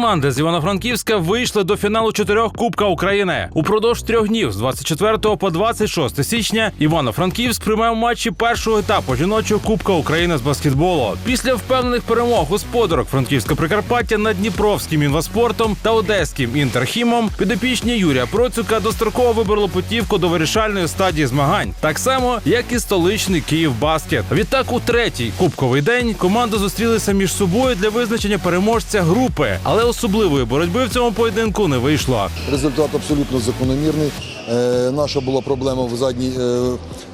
команди з Івано-Франківська вийшли до фіналу чотирьох Кубка України. Упродовж трьох днів з 24 по 26 січня Івано-Франківськ приймав матчі першого етапу жіночого Кубка України з баскетболу. Після впевнених перемог господарок Франківська Прикарпаття над Дніпровським інваспортом та Одеським інтерхімом підопічні Юрія Процюка достроково вибрало путівку до вирішальної стадії змагань, так само як і столичний Київ Баскет. Відтак, у третій кубковий день команди зустрілися між собою для визначення переможця групи, але особливої боротьби в цьому поєдинку не вийшло. Результат абсолютно закономірний. Е, наша була проблема в задній, е,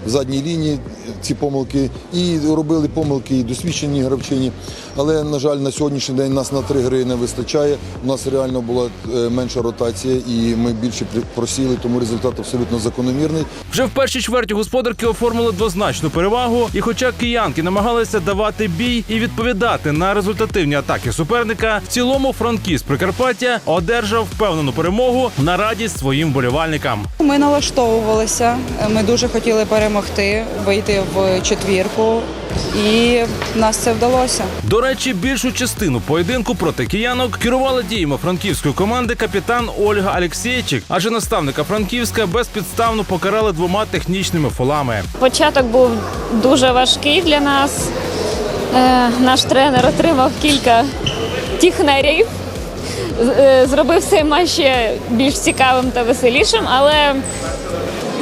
в задній лінії, ці помилки. І робили помилки і досвідчені гравчині. Але, на жаль, на сьогоднішній день нас на три гри не вистачає. У нас реально була е, менша ротація і ми більше просіли, тому результат абсолютно закономірний. Вже в першій чверті господарки оформили двозначну перевагу, і хоча киянки намагалися давати бій і відповідати на результативні атаки суперника, в цілому франкіст Прикарпаття одержав впевнену перемогу на радість своїм болівальникам. Ми налаштовувалися. Ми дуже хотіли перемогти, вийти в четвірку, і нас це вдалося. До речі, більшу частину поєдинку проти киянок керувала діями франківської команди капітан Ольга Алексєйчик, адже наставника Франківська безпідставно покарали двома технічними фолами. Початок був дуже важкий для нас. Е, Наш тренер отримав кілька тіхнерів, зробив цей матч ще більш цікавим та веселішим, але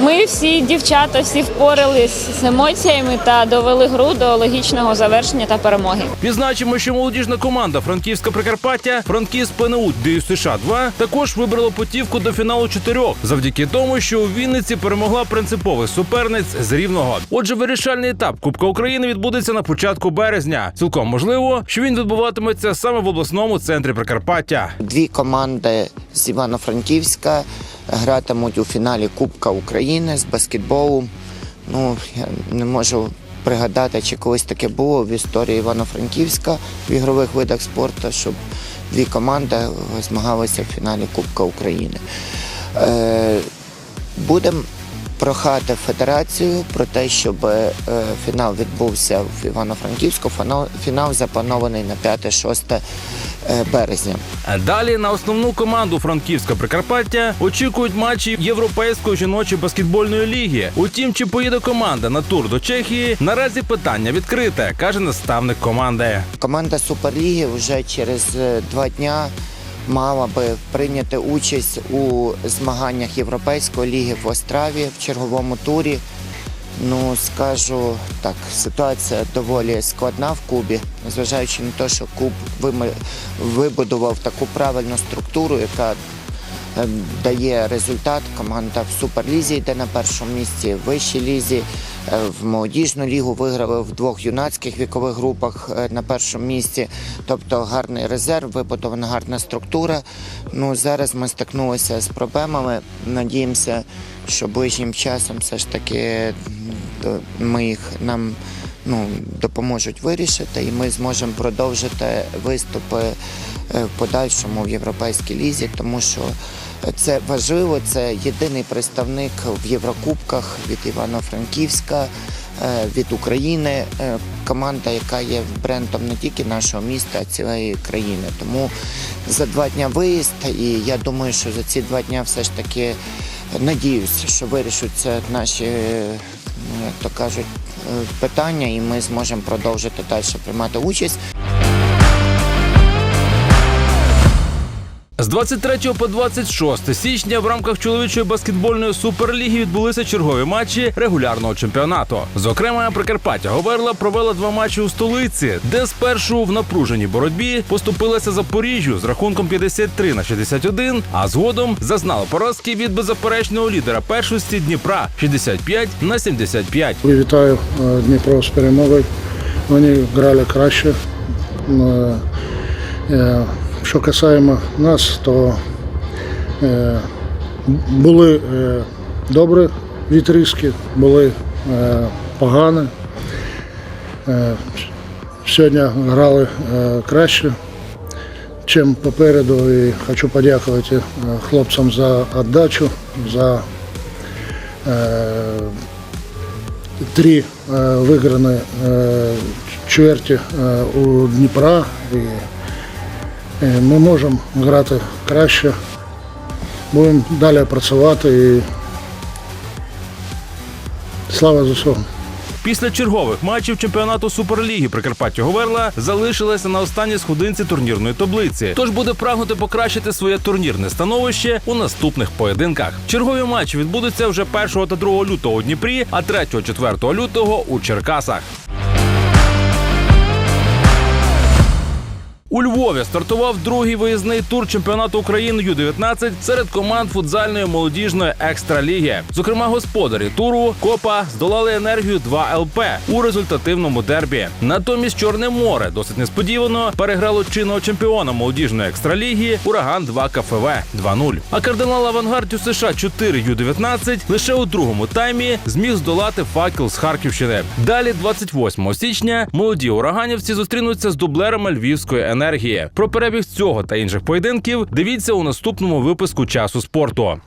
ми всі дівчата всі впорались з емоціями та довели гру до логічного завершення та перемоги. Відзначимо, що молодіжна команда Франківська Прикарпаття Франківськ ПНУ США 2 також вибрала путівку до фіналу чотирьох завдяки тому, що у Вінниці перемогла принциповий суперниць з рівного. Отже, вирішальний етап Кубка України відбудеться на початку березня. Цілком можливо, що він відбуватиметься саме в обласному центрі Прикарпаття. Дві команди з Івано-Франківська гратимуть у фіналі Кубка України з баскетболу. Ну, я не можу пригадати, чи колись таке було в історії Івано-Франківська в ігрових видах спорту, щоб дві команди змагалися в фіналі Кубка України. Е, Будемо прохати федерацію про те, щоб е, фінал відбувся в Івано-Франківську. Фінал, запланований на 5-6 е, березня. Далі на основну команду Франківська Прикарпаття очікують матчі Європейської жіночої баскетбольної ліги. Утім, чи поїде команда на тур до Чехії? Наразі питання відкрите, каже наставник команди. Команда Суперліги вже через е, два дня мала би прийняти участь у змаганнях Європейської ліги в Остраві в черговому турі. Ну, скажу так, ситуація доволі складна в Кубі, незважаючи на те, що Куб вибудував таку правильну структуру, яка дає результат. Команда в Суперлізі йде на першому місці, в вищій лізі, е, в молодіжну лігу виграли в двох юнацьких вікових групах е, на першому місці. Тобто гарний резерв, вибудована гарна структура. Ну, зараз ми стикнулися з проблемами. Надіємося, що ближчим часом все ж таки ми їх нам ну, допоможуть вирішити, і ми зможемо продовжити виступи е, в подальшому в європейській лізі, тому що це важливо. Це єдиний представник в Єврокубках від Івано-Франківська. е, Від України е, команда, яка є брендом не тільки нашого міста, а цілої країни. Тому за два дня виїзд, і я думаю, що за ці два дня все ж таки надіюся, що вирішаться наші, е, як то кажуть, е, питання, і ми зможемо продовжити далі приймати участь. З 23 по 26 січня в рамках чоловічої баскетбольної суперліги відбулися чергові матчі регулярного чемпіонату. Зокрема, Прикарпаття Говерла провела два матчі у столиці, де спершу в напруженій боротьбі поступилася Запоріжжю з рахунком 53 на 61, а згодом зазнала поразки від беззаперечного лідера першості Дніпра 65 на 75. Вітаю е, Дніпро з перемогою. Вони грали краще. Що касаємо нас, то е, були е, добрі відрізки, були е, погані. Е, Сьогодні грали е, краще, чим попереду. І хочу подякувати е, хлопцям за віддачу, за е, три е, виграні е, чверті е, у Дніпра. І Ми можемо грати краще. Будемо далі працювати і слава ЗСУ. Після чергових матчів чемпіонату Суперліги Прикарпаття Говерла залишилася на останній сходинці турнірної таблиці. Тож буде прагнути покращити своє турнірне становище у наступних поєдинках. Чергові матчі відбудуться вже 1 та 2 лютого у Дніпрі, а 3-4 лютого у Черкасах. У Львові стартував другий виїзний тур чемпіонату України Ю-19 серед команд футзальної молодіжної екстраліги. Зокрема, господарі туру Копа здолали енергію 2 ЛП у результативному дербі. Натомість Чорне море досить несподівано переграло чинного чемпіона молодіжної екстраліги Ураган 2 КФВ 2-0. А кардинал Авангард у США 4 Ю-19 лише у другому таймі зміг здолати факел з Харківщини. Далі, 28 січня, молоді ураганівці зустрінуться з дублерами Львівської енергії. Про перебіг цього та інших поєдинків дивіться у наступному випуску часу спорту.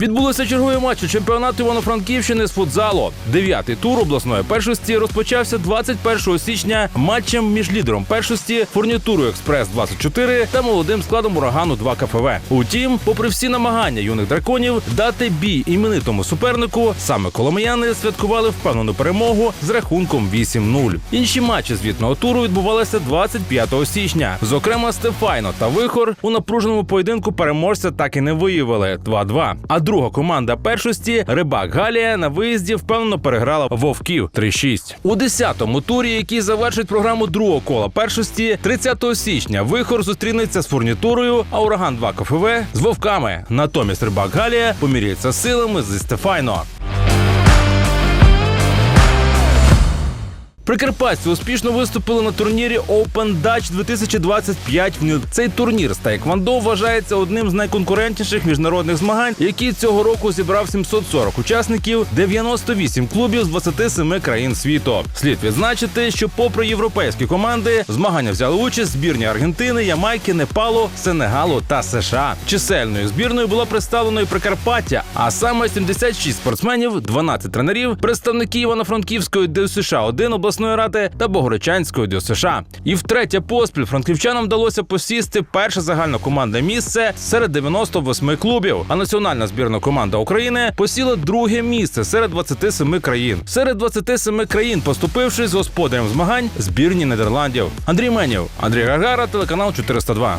Відбулися чергові матчі чемпіонату Івано-Франківщини з футзалу. Дев'ятий тур обласної першості розпочався 21 січня матчем між лідером першості фурнітурою Експрес 24 та молодим складом урагану 2 КФВ. Утім, попри всі намагання юних драконів дати бій іменитому супернику, саме коломияни святкували впевнену перемогу з рахунком 8-0. Інші матчі звітного туру відбувалися 25 січня. Зокрема, Стефайно та Вихор у напруженому поєдинку переможця так і не виявили 2-2. А друга команда першості Рибак Галія на виїзді впевнено переграла Вовків 3-6. У 10-му турі, який завершить програму другого кола першості, 30 січня Вихор зустрінеться з фурнітурою, а ураган 2 КФВ з вовками. Натомість Рибак Галія поміряється силами зі Стефайно. Прикарпатці успішно виступили на турнірі Open Dutch 2025 в Нью- Цей турнір з Тайквандо вважається одним з найконкурентніших міжнародних змагань, який цього року зібрав 740 учасників, 98 клубів з 27 країн світу. Слід відзначити, що, попри європейські команди, змагання взяли участь збірні Аргентини, Ямайки, Непалу, Сенегалу та США. Чисельною збірною було представлено і Прикарпаття, а саме 76 спортсменів, 12 тренерів, представники Івано-Франківської ДЮСШ 1 обласної ради та Богородчанської ДЮСШ. І втретє поспіль франківчанам вдалося посісти перше загальнокомандне місце серед 98 клубів. А національна збірна команда України посіла друге місце серед 27 країн. Серед 27 країн, поступивши з господарем змагань збірні Нідерландів. Андрій Менів, Андрій Гагара, телеканал 402.